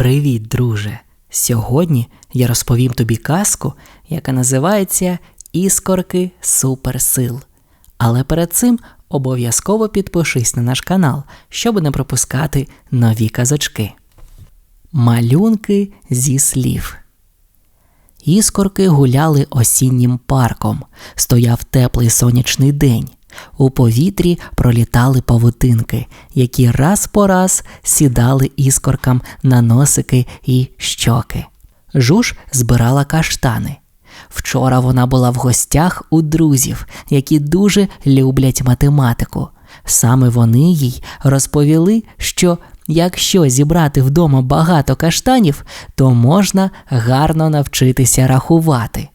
Привіт, друже! Сьогодні я розповім тобі казку, яка називається Іскорки суперсил. Але перед цим обов'язково підпишись на наш канал, щоб не пропускати нові казочки. Малюнки зі слів. Іскорки гуляли осіннім парком. Стояв теплий сонячний день. У повітрі пролітали павутинки, які раз по раз сідали іскоркам на носики і щоки. Жуж збирала каштани. Вчора вона була в гостях у друзів, які дуже люблять математику. Саме вони їй розповіли, що якщо зібрати вдома багато каштанів, то можна гарно навчитися рахувати.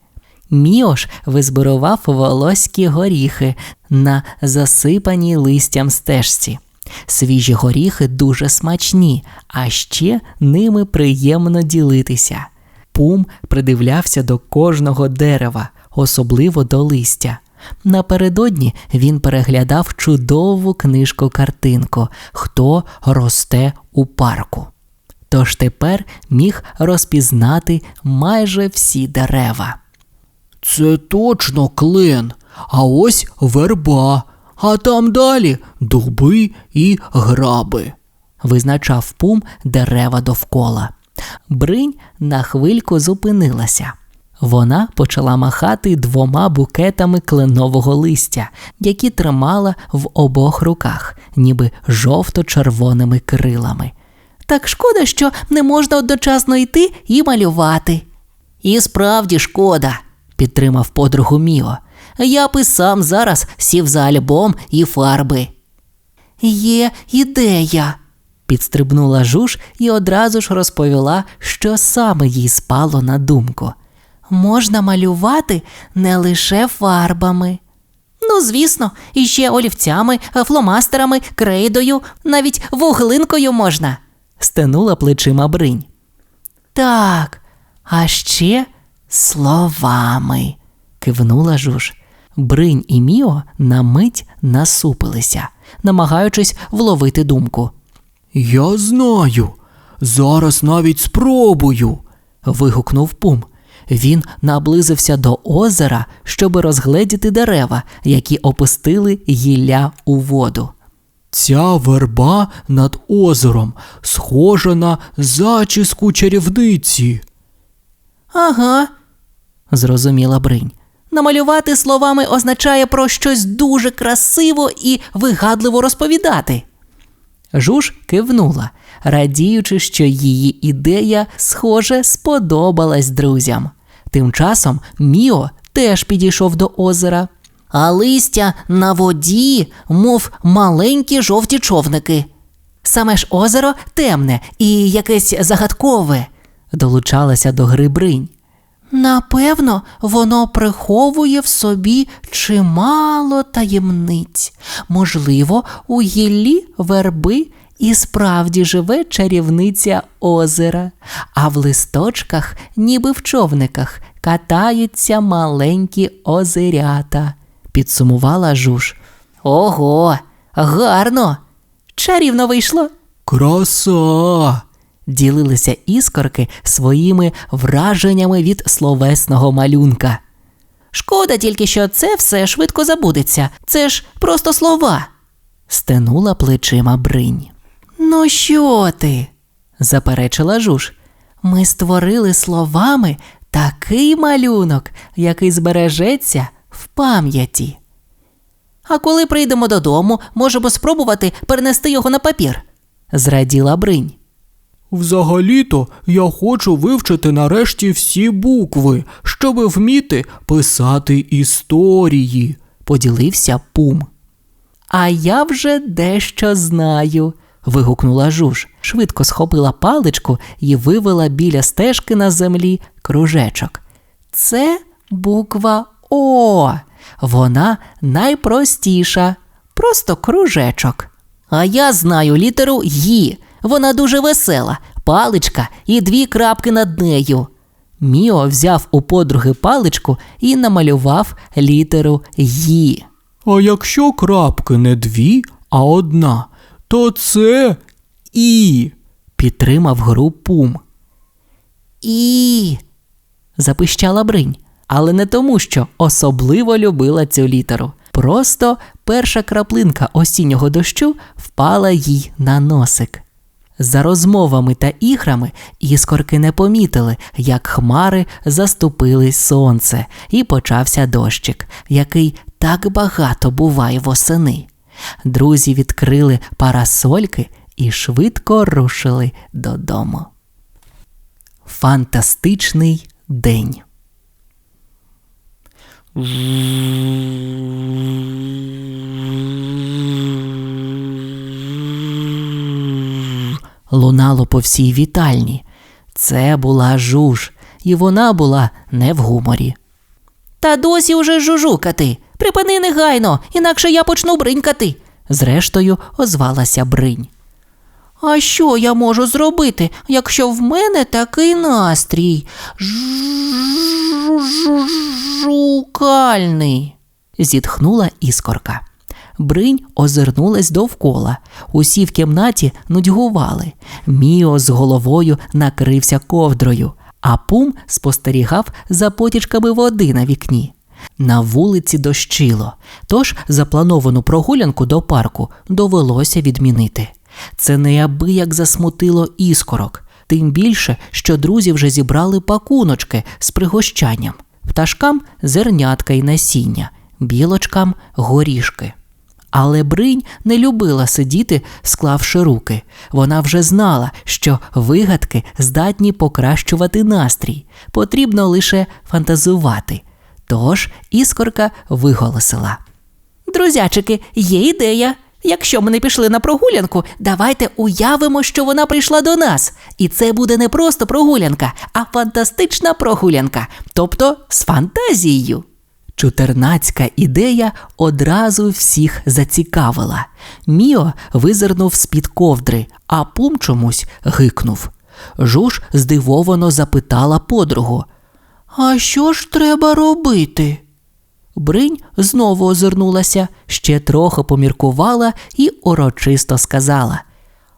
Міош визбирував волоські горіхи на засипаній листям стежці. Свіжі горіхи дуже смачні, а ще ними приємно ділитися. Пум придивлявся до кожного дерева, особливо до листя. Напередодні він переглядав чудову книжку картинку Хто росте у парку. Тож тепер міг розпізнати майже всі дерева. Це точно клен, а ось верба, а там далі дуби і граби. визначав пум дерева довкола. Бринь на хвильку зупинилася. Вона почала махати двома букетами кленового листя, які тримала в обох руках, ніби жовто-червоними крилами. Так шкода, що не можна одночасно йти і малювати. І справді шкода, підтримав подругу Міо. Я б і сам зараз сів за альбом і фарби. Є ідея, підстрибнула жуж і одразу ж розповіла, що саме їй спало на думку. Можна малювати не лише фарбами. Ну, звісно, і ще олівцями, фломастерами, крейдою, навіть вуглинкою можна, стенула плечима бринь. Так, а ще словами, кивнула жуж. Бринь і Міо на мить насупилися, намагаючись вловити думку. Я знаю. Зараз навіть спробую. вигукнув пум. Він наблизився до озера, щоби розгледіти дерева, які опустили гілля у воду. Ця верба над озером схожа на зачіску чарівниці. Ага, зрозуміла Бринь. Намалювати словами означає про щось дуже красиво і вигадливо розповідати. Жуж кивнула, радіючи, що її ідея, схоже, сподобалась друзям. Тим часом Міо теж підійшов до озера. А листя на воді, мов маленькі жовті човники. Саме ж озеро темне і якесь загадкове, долучалася до гри бринь. Напевно, воно приховує в собі чимало таємниць. Можливо, у гіллі верби і справді живе чарівниця озера, а в листочках, ніби в човниках, катаються маленькі озерята, підсумувала жуж. Ого, гарно! Чарівно вийшло. Краса. Ділилися іскорки своїми враженнями від словесного малюнка. Шкода тільки, що це все швидко забудеться. Це ж просто слова. стенула плечима бринь. Ну, що ти? заперечила жуж. Ми створили словами такий малюнок, який збережеться в пам'яті. А коли прийдемо додому, можемо спробувати перенести його на папір, зраділа бринь. Взагалі-то я хочу вивчити нарешті всі букви, щоби вміти писати історії. поділився пум. А я вже дещо знаю. вигукнула жуж, швидко схопила паличку і вивела біля стежки на землі кружечок. Це буква О. Вона найпростіша, просто кружечок. А я знаю літеру Ї. Вона дуже весела, паличка і дві крапки над нею. Міо взяв у подруги паличку і намалював літеру Ї. А якщо крапки не дві, а одна, то це і. підтримав гру Пум. І. запищала бринь, але не тому, що особливо любила цю літеру. Просто перша краплинка осіннього дощу впала їй на носик. За розмовами та іграми іскорки не помітили, як хмари заступили сонце, і почався дощик, який так багато буває восени. Друзі відкрили парасольки і швидко рушили додому. Фантастичний день. Лунало по всій вітальні. Це була жуж, і вона була не в гуморі. Та досі уже жужукати. Припини негайно, інакше я почну бринькати. Зрештою, озвалася бринь. А що я можу зробити, якщо в мене такий настрій? Жукальний. зітхнула іскорка. Бринь озирнулась довкола. Усі в кімнаті нудьгували. Міо з головою накрився ковдрою, а пум спостерігав за потічками води на вікні. На вулиці дощило, тож заплановану прогулянку до парку довелося відмінити. Це неабияк засмутило іскорок, тим більше, що друзі вже зібрали пакуночки з пригощанням, пташкам зернятка й насіння, білочкам горішки. Але бринь не любила сидіти, склавши руки. Вона вже знала, що вигадки здатні покращувати настрій, потрібно лише фантазувати. Тож іскорка виголосила. Друзячики, є ідея. Якщо ми не пішли на прогулянку, давайте уявимо, що вона прийшла до нас. І це буде не просто прогулянка, а фантастична прогулянка, тобто з фантазією. Чутернацька ідея одразу всіх зацікавила. Міо визирнув з-під ковдри, а пум чомусь гикнув. Жуж здивовано запитала подругу. А що ж треба робити? Бринь знову озирнулася, ще трохи поміркувала і урочисто сказала: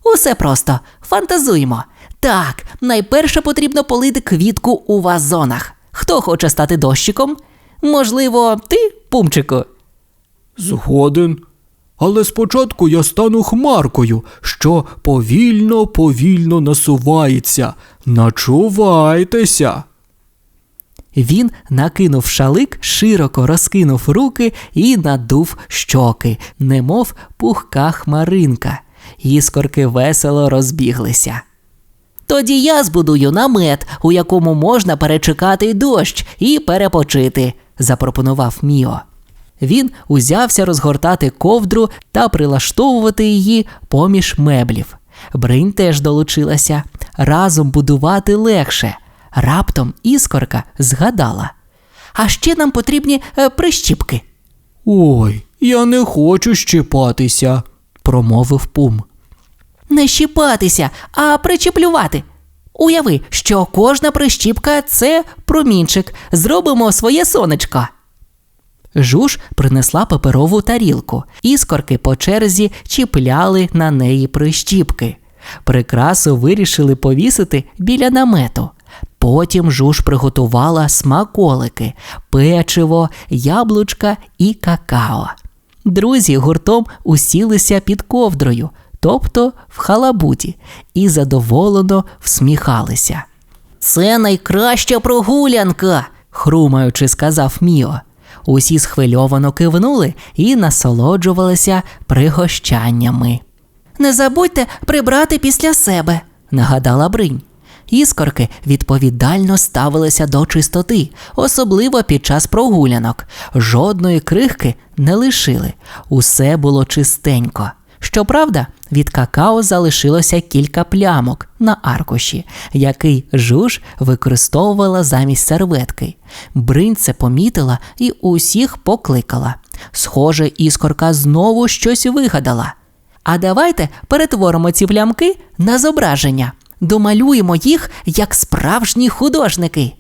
Усе просто, фантазуємо. Так, найперше потрібно полити квітку у вазонах. Хто хоче стати дощиком? Можливо, ти, пумчику? Згоден. Але спочатку я стану хмаркою, що повільно, повільно насувається. Начувайтеся. Він накинув шалик, широко розкинув руки і надув щоки, немов пухка хмаринка. Іскорки весело розбіглися. Тоді я збудую намет, у якому можна перечекати дощ і перепочити, запропонував Міо. Він узявся розгортати ковдру та прилаштовувати її поміж меблів. Бринь теж долучилася. Разом будувати легше. Раптом іскорка згадала. А ще нам потрібні е, прищіпки, Ой, я не хочу щипатися. промовив пум. Не щіпатися, а причіплювати. Уяви, що кожна прищіпка це промінчик. Зробимо своє сонечко. Жуж принесла паперову тарілку. Іскорки по черзі чіпляли на неї прищіпки. Прикрасу вирішили повісити біля намету. Потім жуж приготувала смаколики, печиво, яблучка і какао. Друзі гуртом усілися під ковдрою, тобто в халабуті, і задоволено всміхалися. Це найкраща прогулянка, хрумаючи, сказав Міо. Усі схвильовано кивнули і насолоджувалися пригощаннями. Не забудьте прибрати після себе, нагадала Бринь. Іскорки відповідально ставилися до чистоти, особливо під час прогулянок. Жодної крихки не лишили, усе було чистенько. Щоправда, від какао залишилося кілька плямок на аркуші, який жуж використовувала замість серветки. Бринь це помітила і усіх покликала. Схоже, іскорка знову щось вигадала. А давайте перетворимо ці плямки на зображення, домалюємо їх як справжні художники.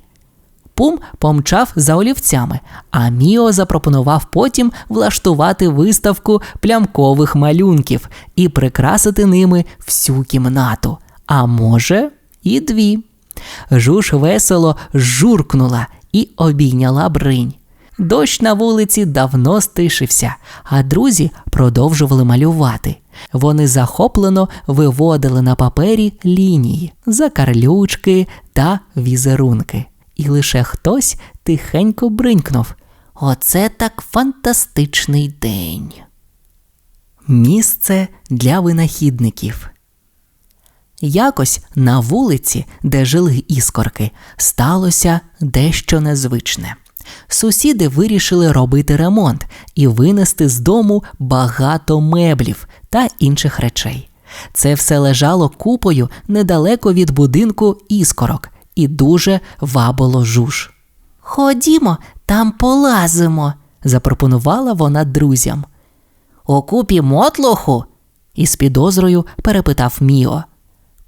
Пум помчав за олівцями, а Міо запропонував потім влаштувати виставку плямкових малюнків і прикрасити ними всю кімнату. а може, і дві. Жуж весело журкнула і обійняла бринь. Дощ на вулиці давно стишився, а друзі продовжували малювати. Вони захоплено виводили на папері лінії, закарлючки та візерунки. І лише хтось тихенько бринькнув. Оце так фантастичний день. Місце для винахідників. Якось на вулиці, де жили іскорки, сталося дещо незвичне. Сусіди вирішили робити ремонт і винести з дому багато меблів та інших речей. Це все лежало купою недалеко від будинку іскорок і дуже вабило жуж. Ходімо, там полазимо, запропонувала вона друзям. Окупі мотлоху? із підозрою перепитав Міо.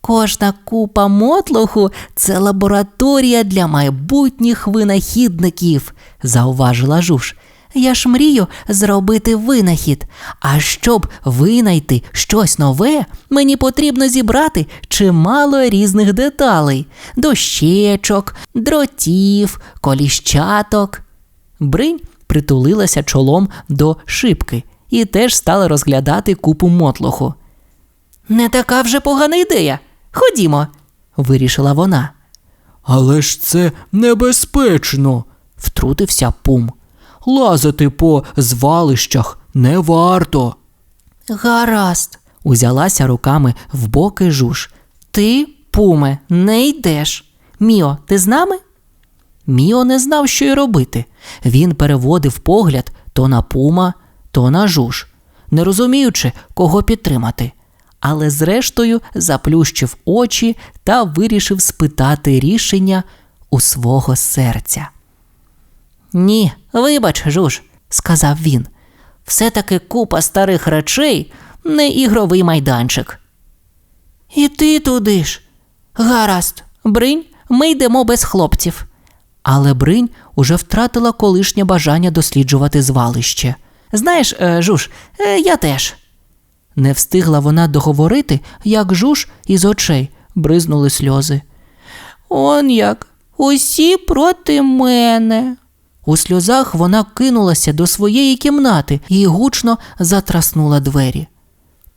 Кожна купа мотлоху це лабораторія для майбутніх винахідників, зауважила жуж. Я ж мрію зробити винахід. А щоб винайти щось нове, мені потрібно зібрати чимало різних деталей: дощечок, дротів, коліщаток. Бринь притулилася чолом до шибки і теж стала розглядати купу мотлоху. Не така вже погана ідея. Ходімо, вирішила вона. Але ж це небезпечно. Втрутився пум. Лазити по звалищах не варто. Гаразд, узялася руками в боки жуж. Ти, пуме, не йдеш. Міо, ти з нами? Міо не знав, що й робити. Він переводив погляд то на пума, то на жуж, не розуміючи, кого підтримати. Але зрештою заплющив очі та вирішив спитати рішення у свого серця. Ні, вибач, жуж, сказав він. Все-таки купа старих речей не ігровий майданчик. І ти туди ж. Гаразд, бринь, ми йдемо без хлопців. Але бринь уже втратила колишнє бажання досліджувати звалище. Знаєш, е, жуж, е, я теж. Не встигла вона договорити, як жуж із очей бризнули сльози. Он як, усі проти мене. У сльозах вона кинулася до своєї кімнати і гучно затраснула двері.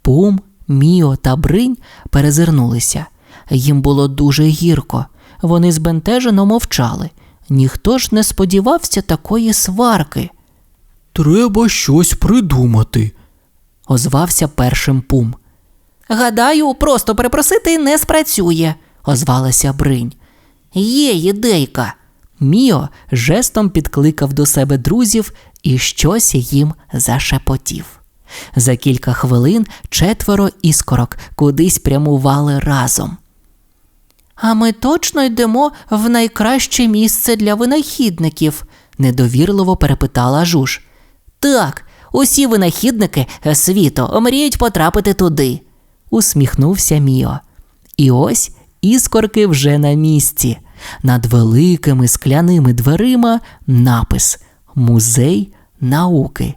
Пум, Міо та Бринь перезирнулися. Їм було дуже гірко. Вони збентежено мовчали. Ніхто ж не сподівався такої сварки, Треба щось придумати. озвався першим пум. Гадаю, просто перепросити не спрацює, озвалася Бринь. Є ідейка. Міо жестом підкликав до себе друзів і щось їм зашепотів. За кілька хвилин четверо іскорок кудись прямували разом. А ми точно йдемо в найкраще місце для винахідників, недовірливо перепитала жуж. Так, усі винахідники світу мріють потрапити туди, усміхнувся Міо. І ось іскорки вже на місці. Над великими скляними дверима напис Музей науки.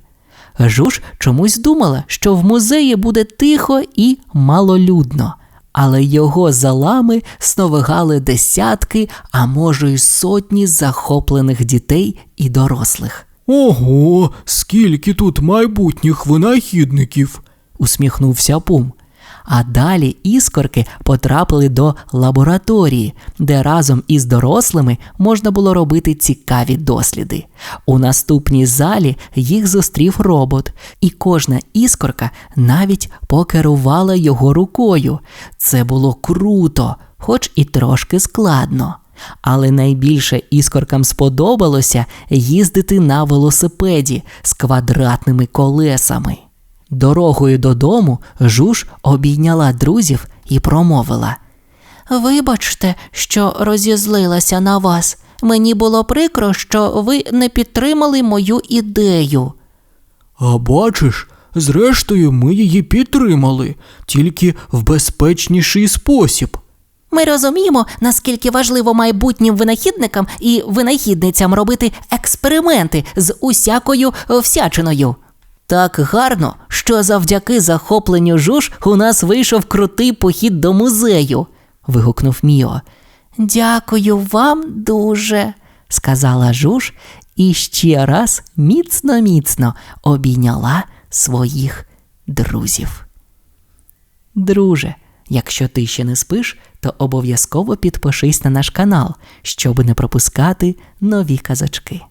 Жуж чомусь думала, що в музеї буде тихо і малолюдно, але його залами сновигали десятки, а може й сотні захоплених дітей і дорослих. Ого, скільки тут майбутніх винахідників. усміхнувся Пум. А далі іскорки потрапили до лабораторії, де разом із дорослими можна було робити цікаві досліди. У наступній залі їх зустрів робот, і кожна іскорка навіть покерувала його рукою. Це було круто, хоч і трошки складно. Але найбільше іскоркам сподобалося їздити на велосипеді з квадратними колесами. Дорогою додому жуж обійняла друзів і промовила Вибачте, що розізлилася на вас. Мені було прикро, що ви не підтримали мою ідею. А бачиш, зрештою, ми її підтримали, тільки в безпечніший спосіб. Ми розуміємо, наскільки важливо майбутнім винахідникам і винахідницям робити експерименти з усякою всячиною. Так гарно, що завдяки захопленню жуж у нас вийшов крутий похід до музею, вигукнув Міо. Дякую вам дуже, сказала Жуж і ще раз міцно міцно обійняла своїх друзів. Друже, якщо ти ще не спиш, то обов'язково підпишись на наш канал, щоб не пропускати нові казочки.